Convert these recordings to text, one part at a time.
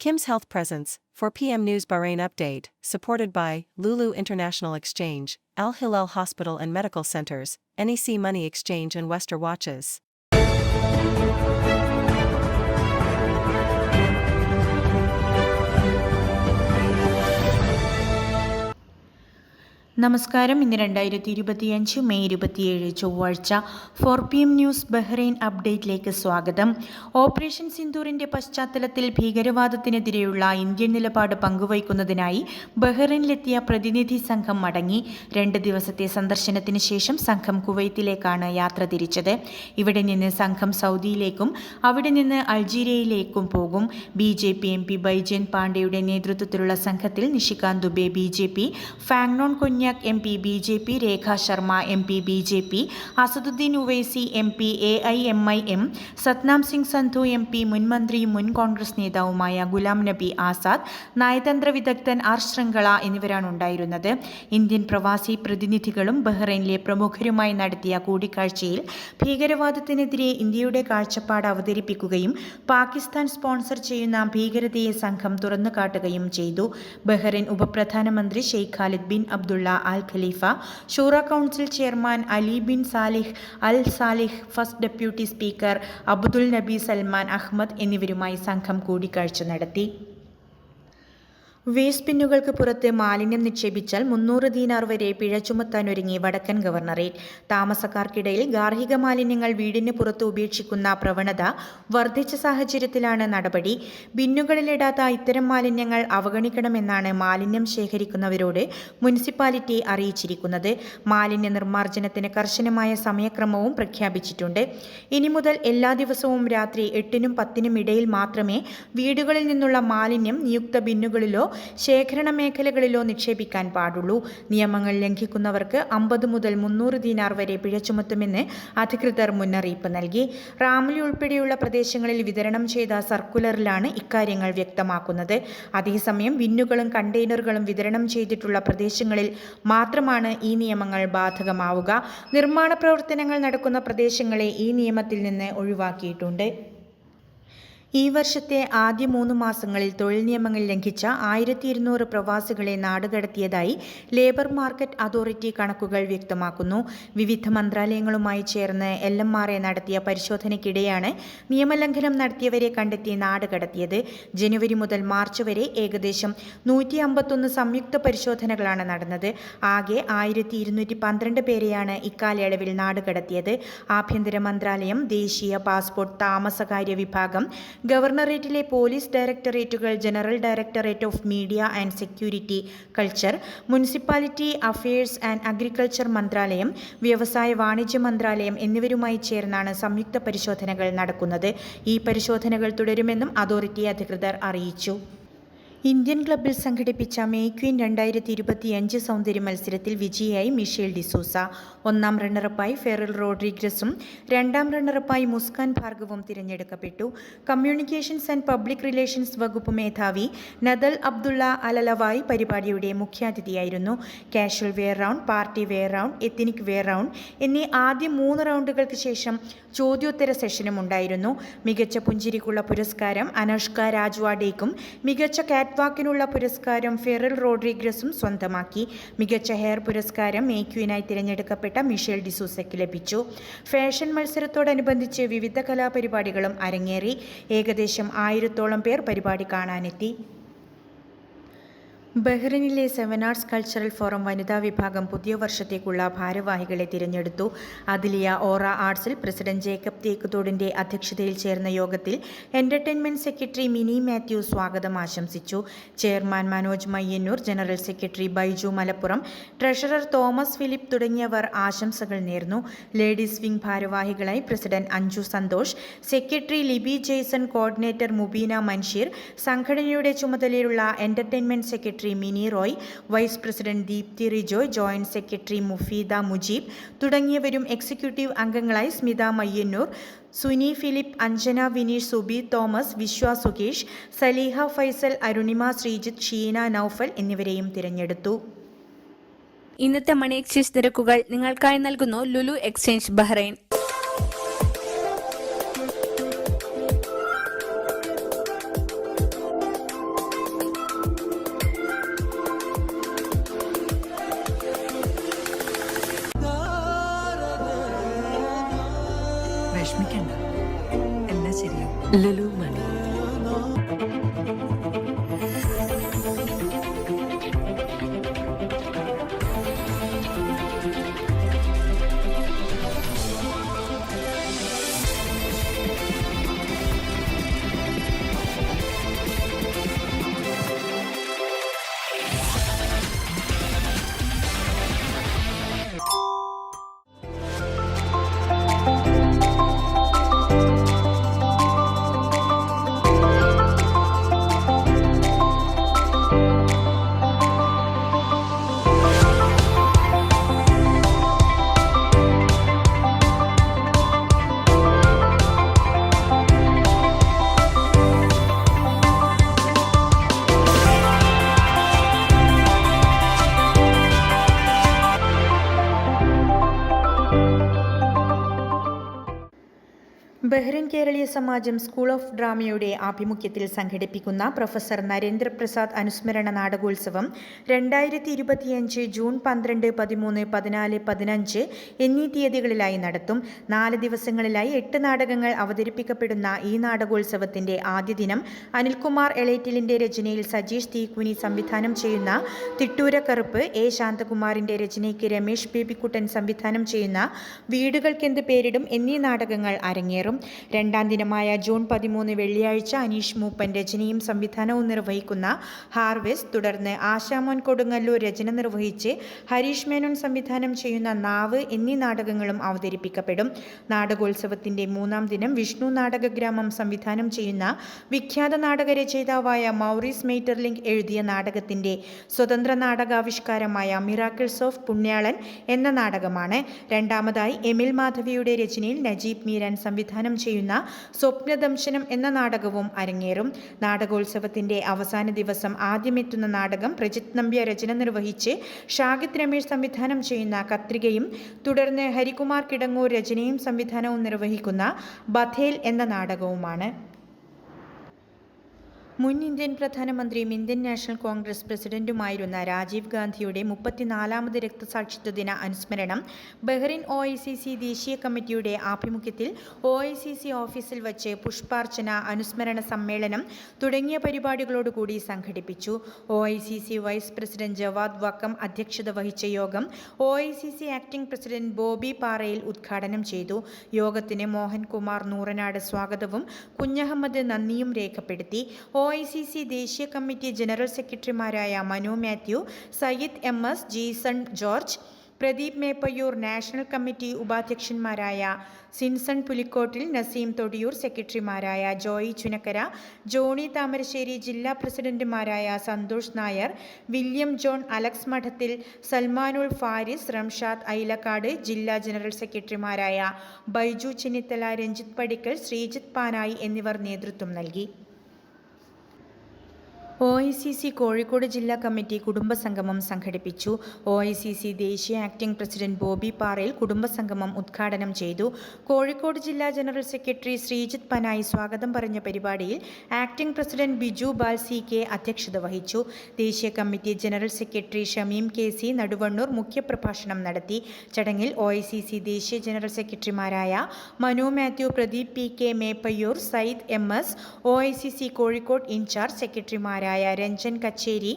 Kim's Health Presence, for PM News Bahrain Update, supported by Lulu International Exchange, Al Hilal Hospital and Medical Centers, NEC Money Exchange, and Wester Watches. നമസ്കാരം. ഇന്ന് രണ്ടായിരത്തി ഇരുപത്തിയഞ്ച് May ഇരുപത്തിയേഴ് ചൊവ്വാഴ്ച four P M news Bahrain അപ്ഡേറ്റിലേക്ക് സ്വാഗതം. Operation സിന്ദൂറിന്റെ പശ്ചാത്തലത്തിൽ ഭീകരവാദത്തിനെതിരെയുള്ള Indian നിലപാട് പങ്കുവയ്ക്കുന്നതിനായി ബഹ്റൈനിലെത്തിയ പ്രതിനിധി സംഘം മടങ്ങി. രണ്ട് ദിവസത്തെ സന്ദർശനത്തിന് ശേഷം സംഘം കുവൈത്തിലേക്കാണ് യാത്ര തിരിച്ചത്. ഇവിടെ നിന്ന് സംഘം സൗദിയിലേക്കും അവിടെ നിന്ന് അൾജീരിയയിലേക്കും പോകും. B J P M P Baijayant പാണ്ഡെയുടെ നേതൃത്വത്തിലുള്ള സംഘത്തിൽ Nishikant Dubey B J P Phangnon Konyak M P B J P Rekha Sharma M P B J P Asaduddin Owaisi M P A I M I M Satnam Singh Sandhu M P മുൻ മന്ത്രിയും മുൻ കോൺഗ്രസ് നേതാവുമായ ഗുലാം നബി ആസാദ് നയതന്ത്ര വിദഗ്ധൻ R ശൃംഖള എന്നിവരാണ് ഉണ്ടായിരുന്നത്. Indian പ്രവാസി പ്രതിനിധികളും ബഹ്റൈനിലെ പ്രമുഖരുമായി നടത്തിയ കൂടിക്കാഴ്ചയിൽ ഭീകരവാദത്തിനെതിരെ ഇന്ത്യയുടെ കാഴ്ചപ്പാട് അവതരിപ്പിക്കുകയും പാകിസ്ഥാൻ സ്പോൺസർ ചെയ്യുന്ന ഭീകരതയെ സംഘം തുറന്നുകാട്ടുകയും ചെയ്തു. ബഹ്റൈൻ ഉപപ്രധാനമന്ത്രി Sheikh Khalid bin Abdullah Al Khalifa Shura council chairman Ali bin Salih Al Salih first deputy speaker Abdul Nabi Salman Ahmed എന്നിവരുമായി സംഘം കൂടിക്കാഴ്ച നടത്തി. വേസ്റ്റ് ബിന്നുകൾക്ക് പുറത്ത് മാലിന്യം നിക്ഷേപിച്ചാൽ മുന്നൂറ് ദീനാർ വരെ പിഴ ചുമത്താൻ ഒരുങ്ങി വടക്കൻ ഗവർണറേറ്റ്. താമസക്കാർക്കിടയിൽ ഗാർഹിക മാലിന്യങ്ങൾ വീടിന് പുറത്ത് ഉപേക്ഷിക്കുന്ന പ്രവണത വർദ്ധിച്ച സാഹചര്യത്തിലാണ് നടപടി. ബിന്നുകളിലിടാത്ത ഇത്തരം മാലിന്യങ്ങൾ അവഗണിക്കണമെന്നാണ് മാലിന്യം ശേഖരിക്കുന്നവരോട് മുനിസിപ്പാലിറ്റി അറിയിച്ചിരിക്കുന്നത്. മാലിന്യ നിർമ്മാർജനത്തിന് കർശനമായ സമയക്രമവും പ്രഖ്യാപിച്ചിട്ടുണ്ട്. ഇനി മുതൽ എല്ലാ ദിവസവും രാത്രി എട്ടിനും പത്തിനും ഇടയിൽ മാത്രമേ വീടുകളിൽ നിന്നുള്ള മാലിന്യം നിയുക്ത ബിന്നുകളിലോ ശേഖരണ മേഖലകളിലോ നിക്ഷേപിക്കാൻ പാടുള്ളൂ. നിയമങ്ങൾ ലംഘിക്കുന്നവർക്ക് അമ്പത് മുതൽ മുന്നൂറ് ദിനാർ വരെ പിഴ ചുമത്തുമെന്ന് അധികൃതർ മുന്നറിയിപ്പ് നൽകി. റാമലി ഉൾപ്പെടെയുള്ള പ്രദേശങ്ങളിൽ വിതരണം ചെയ്ത സർക്കുലറിലാണ് ഇക്കാര്യങ്ങൾ വ്യക്തമാക്കുന്നത്. അതേസമയം വിന്നുകളും കണ്ടെയ്നറുകളും വിതരണം ചെയ്തിട്ടുള്ള പ്രദേശങ്ങളിൽ മാത്രമാണ് ഈ നിയമങ്ങൾ ബാധകമാവുക. നിർമ്മാണ പ്രവർത്തനങ്ങൾ നടക്കുന്ന പ്രദേശങ്ങളെ ഈ നിയമത്തിൽ നിന്ന് ഒഴിവാക്കിയിട്ടുണ്ട്. ഈ വർഷത്തെ ആദ്യ മൂന്ന് മാസങ്ങളിൽ തൊഴിൽ നിയമങ്ങൾ ലംഘിച്ച ആയിരത്തി ഇരുന്നൂറ് പ്രവാസികളെ നാടുകടത്തിയതായി ലേബർ മാർക്കറ്റ് അതോറിറ്റി കണക്കുകൾ വ്യക്തമാക്കുന്നു. വിവിധ മന്ത്രാലയങ്ങളുമായി ചേർന്ന് എൽ എം ആർ എ നടത്തിയ പരിശോധനയ്ക്കിടെയാണ് നിയമലംഘനം നടത്തിയവരെ കണ്ടെത്തി നാടുകടത്തിയത് ജനുവരി മുതൽ മാർച്ച് വരെ ഏകദേശം നൂറ്റി അമ്പത്തൊന്ന് സംയുക്ത പരിശോധനകളാണ് നടന്നത്. ആകെ ആയിരത്തി ഇരുന്നൂറ്റി പന്ത്രണ്ട് പേരെയാണ് ഇക്കാലയളവിൽ നാടുകടത്തിയത് ആഭ്യന്തര മന്ത്രാലയം ദേശീയ പാസ്പോർട്ട് താമസകാര്യ വിഭാഗം ഗവർണറേറ്റിലെ police ഡയറക്ടറേറ്റുകൾ general directorate of media and security culture municipality affairs and agriculture മന്ത്രാലയം വ്യവസായ വാണിജ്യ മന്ത്രാലയം എന്നിവരുമായി ചേർന്നാണ് സംയുക്ത പരിശോധനകൾ നടക്കുന്നത്. ഈ പരിശോധനകൾ തുടരുമെന്നും അതോറിറ്റി അധികൃതർ അറിയിച്ചു. ഇന്ത്യൻ ക്ലബ്ബിൽ സംഘടിപ്പിച്ച മേ ക്വീൻ രണ്ടായിരത്തി ഇരുപത്തിയഞ്ച് സൗന്ദര്യ മത്സരത്തിൽ വിജയിയായി മിഷേൽ ഡിസൂസ ഒന്നാം റണ്ണറപ്പായി ഫെറൽ റോഡ്രിഗ്രസും രണ്ടാം റണ്ണറപ്പായി മുസ്കാൻ ഭാർഗവും തിരഞ്ഞെടുക്കപ്പെട്ടു. കമ്മ്യൂണിക്കേഷൻസ് ആൻഡ് പബ്ലിക് റിലേഷൻസ് വകുപ്പ് മേധാവി നദൽ അബ്ദുള്ള അലലവായി പരിപാടിയുടെ മുഖ്യാതിഥിയായിരുന്നു. Casual wear round party wear round ethnic wear round എന്നീ ആദ്യ മൂന്ന് റൗണ്ടുകൾക്ക് ശേഷം ചോദ്യോത്തര സെഷനും ഉണ്ടായിരുന്നു. മികച്ച പുഞ്ചിരിക്കുള്ള പുരസ്കാരം അനഷ്ക രാജ്വാഡേക്കും മികച്ച കാറ്റ്വാക്കിനുള്ള പുരസ്കാരം ഫെറൽ റോഡ്രിഗ്രസും സ്വന്തമാക്കി. മികച്ച ഹെയർ പുരസ്കാരം മേക്യുവിനായി തിരഞ്ഞെടുക്കപ്പെട്ട മിഷേൽ ഡിസൂസയ്ക്ക് ലഭിച്ചു. ഫാഷൻ മത്സരത്തോടനുബന്ധിച്ച് വിവിധ കലാപരിപാടികളും അരങ്ങേറി. ഏകദേശം ആയിരത്തോളം പേർ പരിപാടി കാണാനെത്തി. ബഹ്റിനിലെ സെവൻ ആർട്സ് കൾച്ചറൽ ഫോറം വനിതാ വിഭാഗം പുതിയ വർഷത്തേക്കുള്ള ഭാരവാഹികളെ തിരഞ്ഞെടുത്തു. അതിലിയ ഓറ ആർട്സിൽ പ്രസിഡന്റ് ജേക്കബ് തേക്കുതോടിന്റെ അധ്യക്ഷതയിൽ ചേർന്ന യോഗത്തിൽ എന്റർടൈൻമെന്റ് സെക്രട്ടറി മിനി മാത്യു സ്വാഗതം ആശംസിച്ചു. Chairman Manoj Mayyannur general secretary Baiju Malappuram treasurer Thomas Philip തുടങ്ങിയവർ ആശംസകൾ നേർന്നു. ലേഡീസ് വിംഗ് ഭാരവാഹികളായി president Anju Santhosh secretary Libi Jaison coordinator Mubeena Mansheer സംഘടനയുടെ ചുമതലയിലുള്ള entertainment secretary Mini Roy vice president Deepthi Rijoy joint secretary Mufeeda Mujeeb തുടങ്ങിയവരും executive അംഗങ്ങളായി സ്മിത മയ്യന്നൂർ സുനി ഫിലിപ്പ് അഞ്ജന വിനീഷ് സുബി തോമസ് വിശ്വ സുകേഷ് സലീഹ ഫൈസൽ അരുണിമ ശ്രീജിത്ത് ഷീന നൌഫൽ എന്നിവരെയും തിരഞ്ഞെടുത്തു. ഇന്നത്തെ മണി എക്സ്ചേഞ്ച് നിരക്കുകൾ നിങ്ങൾക്കായി നൽകുന്നു Lulu exchange Bahrain. Lulu money Bahrain Keraleeya Samajam school of ഡ്രാമയുടെ ആഭിമുഖ്യത്തിൽ സംഘടിപ്പിക്കുന്ന പ്രൊഫസർ നരേന്ദ്രപ്രസാദ് അനുസ്മരണ നാടകോത്സവം രണ്ടായിരത്തി ഇരുപത്തിയഞ്ച് ജൂൺ പന്ത്രണ്ട് പതിമൂന്ന് പതിനാല് പതിനഞ്ച് എന്നീ തീയതികളിലായി നടത്തും. നാല് ദിവസങ്ങളിലായി എട്ട് നാടകങ്ങൾ അവതരിപ്പിക്കപ്പെടുന്ന ഈ നാടകോത്സവത്തിന്റെ ആദ്യ ദിനം അനിൽകുമാർ എളേറ്റിലിന്റെ രചനയിൽ സജീഷ് തീക്കുനി സംവിധാനം ചെയ്യുന്ന തിട്ടൂരക്കറുപ്പ് എ ശാന്തകുമാറിന്റെ രചനയ്ക്ക് രമേശ് ബേബിക്കുട്ടൻ സംവിധാനം ചെയ്യുന്ന വീടുകൾക്കെന്ത് പേരിടും എന്നീ നാടകങ്ങൾ അരങ്ങേറും. രണ്ടാം ദിനമായ ജൂൺ പതിമൂന്ന് വെള്ളിയാഴ്ച അനീഷ് മൂപ്പൻ രചനയും സംവിധാനവും നിർവഹിക്കുന്ന ഹാർവെസ്റ്റ് തുടർന്ന് ആശാമോൻ കൊടുങ്ങല്ലൂർ രചന നിർവഹിച്ച് ഹരീഷ് മേനോൻ സംവിധാനം ചെയ്യുന്ന നാവ് എന്നീ നാടകങ്ങളും അവതരിപ്പിക്കപ്പെടും. നാടകോത്സവത്തിന്റെ മൂന്നാം ദിനം വിഷ്ണു നാടകഗ്രാമം സംവിധാനം ചെയ്യുന്ന വിഖ്യാത നാടക രചയിതാവായ മൗറീസ് മെയ്റ്റർലിംഗ് എഴുതിയ നാടകത്തിന്റെ സ്വതന്ത്ര നാടകാവിഷ്കാരമായ മിറാക്കിൾസ് ഓഫ് പുണ്യാളൻ എന്ന നാടകമാണ്. രണ്ടാമതായി എമിൽ മാധവിയുടെ രചനയിൽ നജീബ് മീരാൻ സംവിധാനം ചെയ്യുന്ന സ്വപ്നദംശനം എന്ന നാടകവും അരങ്ങേറും. നാടകോത്സവത്തിന്റെ അവസാന ദിവസം ആദ്യമെത്തുന്ന നാടകം പ്രജിത് നമ്പ്യ രചന നിർവഹിച്ച് ഷാഗിത് രമേശ് സംവിധാനം ചെയ്യുന്ന കത്രികയും തുടർന്ന് ഹരികുമാർ കിടങ്ങൂർ രചനയും സംവിധാനവും നിർവഹിക്കുന്ന ബഥേൽ എന്ന നാടകവുമാണ്. മുൻ ഇന്ത്യൻ പ്രധാനമന്ത്രിയും ഇന്ത്യൻ നാഷണൽ കോൺഗ്രസ് പ്രസിഡന്റുമായിരുന്ന രാജീവ് ഗാന്ധിയുടെ മുപ്പത്തിനാലാമത് രക്തസാക്ഷിത്വ ദിന അനുസ്മരണം Bahrain O I C C ദേശീയ കമ്മിറ്റിയുടെ ആഭിമുഖ്യത്തിൽ ഒ ഐ സി സി ഓഫീസിൽ വച്ച് പുഷ്പാർച്ചന അനുസ്മരണ സമ്മേളനം തുടങ്ങിയ പരിപാടികളോടുകൂടി സംഘടിപ്പിച്ചു. O I C C vice president Jawad Vakkom അധ്യക്ഷത വഹിച്ച യോഗം O I C C acting president Bobby Parayil ഉദ്ഘാടനം ചെയ്തു. യോഗത്തിന് മോഹൻകുമാർ നൂറനാട് സ്വാഗതവും കുഞ്ഞഹമ്മദ് നന്ദിയും രേഖപ്പെടുത്തി. ഒ ഐ സി സി ദേശീയ കമ്മിറ്റി ജനറൽ സെക്രട്ടറിമാരായ Manu Mathew Sayyid M S Jeeson George Pradeep Meppayur national committee ഉപാധ്യക്ഷന്മാരായ Sinson Pulikkottil Naseem Thodiyoor സെക്രട്ടറിമാരായ ജോയി ചുനക്കര ജോണി താമരശ്ശേരി ജില്ലാ പ്രസിഡന്റുമാരായ സന്തോഷ് നായർ വില്യം ജോൺ അലക്സ് മഠത്തിൽ സൽമാനുൾ ഫാരിസ് റംഷാദ് ഐലക്കാട് ജില്ലാ ജനറൽ സെക്രട്ടറിമാരായ ബൈജു ചെന്നിത്തല രഞ്ജിത് പടിക്കൽ ശ്രീജിത്ത് പാനായി എന്നിവർ നേതൃത്വം നൽകി. O I C C Kozhikode ജില്ലാ കമ്മിറ്റി കുടുംബസംഗമം സംഘടിപ്പിച്ചു. ഒ ഐ സി സി ദേശീയ ആക്ടിംഗ് പ്രസിഡന്റ് ബോബി പാറയിൽ കുടുംബസംഗമം ഉദ്ഘാടനം ചെയ്തു. കോഴിക്കോട് ജില്ലാ ജനറൽ സെക്രട്ടറി ശ്രീജിത്ത് പനായി സ്വാഗതം പറഞ്ഞ പരിപാടിയിൽ acting president Biju Bal C K അധ്യക്ഷത വഹിച്ചു. ദേശീയ committee general secretary Shameem K C Naduvannur മുഖ്യപ്രഭാഷണം നടത്തി. ചടങ്ങിൽ ഒ ഐ സി സി ദേശീയ ജനറൽ സെക്രട്ടറിമാരായ Manu Mathew Pradeep P K Meppayur Sayyid M S O I C C Kozhikode in charge സെക്രട്ടറിമാരായ Ranjan Kacheri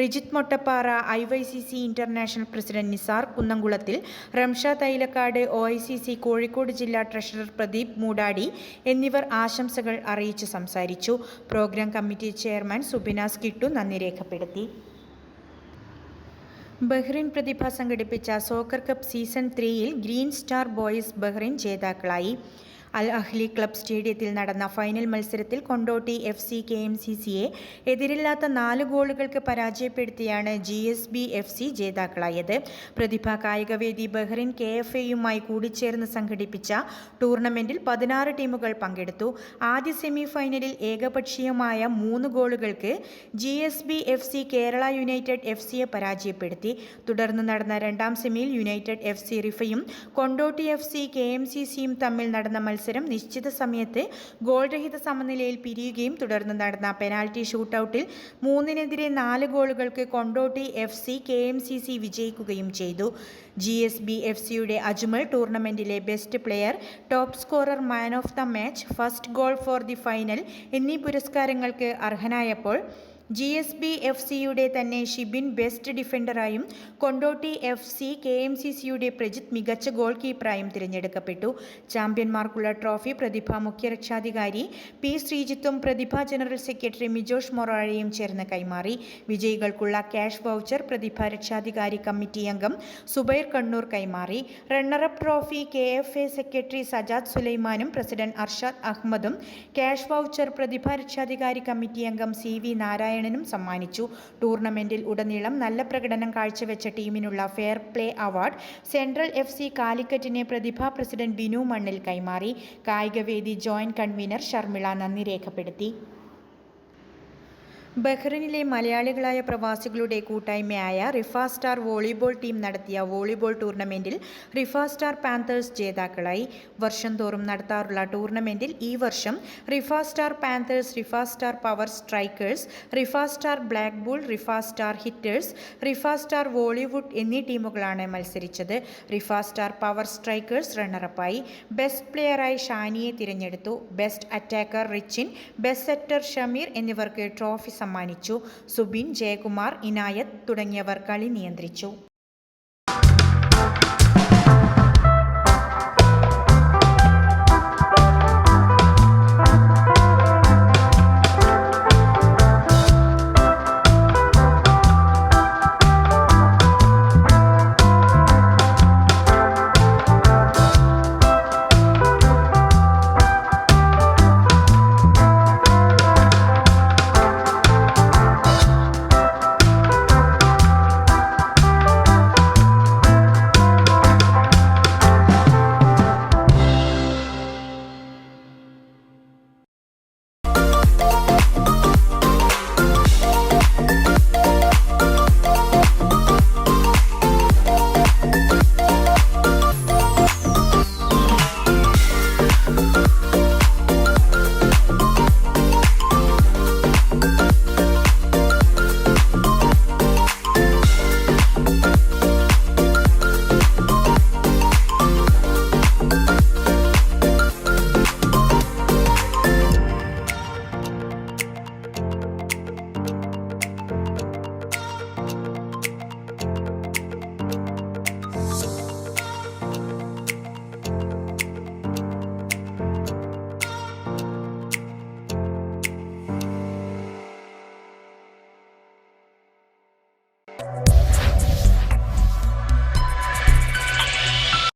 Rijith Mottappara I Y C C international president Nisar കുന്നംകുളത്തിൽ Ramsha Thailakkad O I C C Kozhikode ജില്ലാ treasurer Pradeep Moodadi എന്നിവർ ആശംസകൾ അറിയിച്ച് സംസാരിച്ചു. Programme committee chairman സുബിനാസ് കിട്ടു നന്ദി രേഖപ്പെടുത്തി. Bahrain Prathibha സംഘടിപ്പിച്ച സോക്കർ കപ്പ് സീസൺ ത്രീയിൽ ഗ്രീൻ സ്റ്റാർ ബോയ്സ് ബഹ്റിൻ ജേതാക്കളായി. അൽ അഹ്ലി ക്ലബ് സ്റ്റേഡിയത്തിൽ നടന്ന ഫൈനൽ മത്സരത്തിൽ Kondotty F C K M C സിയെ എതിരില്ലാത്ത നാല് ഗോളുകൾക്ക് പരാജയപ്പെടുത്തിയാണ് G S B F C ജേതാക്കളായത്. Prathibha കായികവേദി ബഹ്റിൻ കെ എഫ് എയുമായി കൂടിച്ചേർന്ന് സംഘടിപ്പിച്ച ടൂർണമെന്റിൽ പതിനാറ് ടീമുകൾ പങ്കെടുത്തു. ആദ്യ സെമി ഫൈനലിൽ ഏകപക്ഷീയമായ മൂന്ന് ഗോളുകൾക്ക് G S B F C Kerala united F സിയെ പരാജയപ്പെടുത്തി. തുടർന്ന് നടന്ന രണ്ടാം സെമിയിൽ united F C റിഫയും Kondotty F C K M C സിയും തമ്മിൽ നടന്ന മത്സരം മത്സരം നിശ്ചിത സമയത്ത് ഗോൾ രഹിത സമനിലയിൽ പിരിയുകയും തുടർന്ന് നടന്ന പെനാൽറ്റി ഷൂട്ടൌട്ടിൽ മൂന്നിനെതിരെ നാല് ഗോളുകൾക്ക് Kondotty F C K M C C വിജയിക്കുകയും ചെയ്തു. ജി എസ് ബി എഫ് സിയുടെ അജ്മൽ ടൂർണമെന്റിലെ best player top scorer man of the match first goal for the final എന്നീ പുരസ്കാരങ്ങൾക്ക് അർഹനായപ്പോൾ ജി എസ് ബി എഫ് സിയുടെ തന്നെ Shibin best ഡിഫൻഡറായും Kondotty F C K M C സിയുടെ പ്രജിത്ത് മികച്ച ഗോൾ കീപ്പറായും തിരഞ്ഞെടുക്കപ്പെട്ടു. ചാമ്പ്യന്മാർക്കുള്ള ട്രോഫി പ്രതിഭ മുഖ്യ രക്ഷാധികാരി പി ശ്രീജിത്തും പ്രതിഭ ജനറൽ സെക്രട്ടറി മിജോഷ് മൊറാഴയും ചേർന്ന് കൈമാറി. വിജയികൾക്കുള്ള ക്യാഷ് വൗച്ചർ പ്രതിഭ രക്ഷാധികാരി കമ്മിറ്റി അംഗം സുബൈർ കണ്ണൂർ കൈമാറി. Runner up trophy K F A secretary Sajad സുലൈമാനും president Arshad അഹമ്മദും ക്യാഷ് വൗച്ചർ പ്രതിഭ രക്ഷാധികാരി കമ്മിറ്റി അംഗം സി വി നാരായണനും സമ്മാനിച്ചു. ടൂർണമെന്റിൽ ഉടനീളം നല്ല പ്രകടനം കാഴ്ചവെച്ച ടീമിനുള്ള fair play award central F C കാലിക്കറ്റിനെ Prathibha president Binu Mannil കൈമാറി. കായികവേദി ജോയിന്റ് കൺവീനർ ഷർമിള നന്ദി രേഖപ്പെടുത്തി. ബഹ്റിനിലെ മലയാളികളായ പ്രവാസികളുടെ കൂട്ടായ്മയായ റിഫ സ്റ്റാർ വോളിബോൾ ടീം നടത്തിയ വോളിബോൾ ടൂർണമെന്റിൽ റിഫ സ്റ്റാർ പാന്തേഴ്സ് ജേതാക്കളായി. വർഷം തോറും നടത്താറുള്ള ടൂർണമെന്റിൽ ഈ വർഷം Riffa Star Panthers Riffa Star Power Strikers Riffa Star Black Bull Riffa Star Hitters Riffa Star Volleywood എന്നീ ടീമുകളാണ് മത്സരിച്ചത്. റിഫ സ്റ്റാർ പവർ സ്ട്രൈക്കേഴ്സ് റണ്ണറപ്പായി. ബെസ്റ്റ് പ്ലെയറായി ഷാനിയെ തിരഞ്ഞെടുത്തു. Best attacker Richin best setter Shameer എന്നിവർക്ക് ട്രോഫി സമ്മാനിച്ചു. സുബിൻ ജയകുമാർ ഇനായത്ത് തുടങ്ങിയവർ കളി നിയന്ത്രിച്ചു.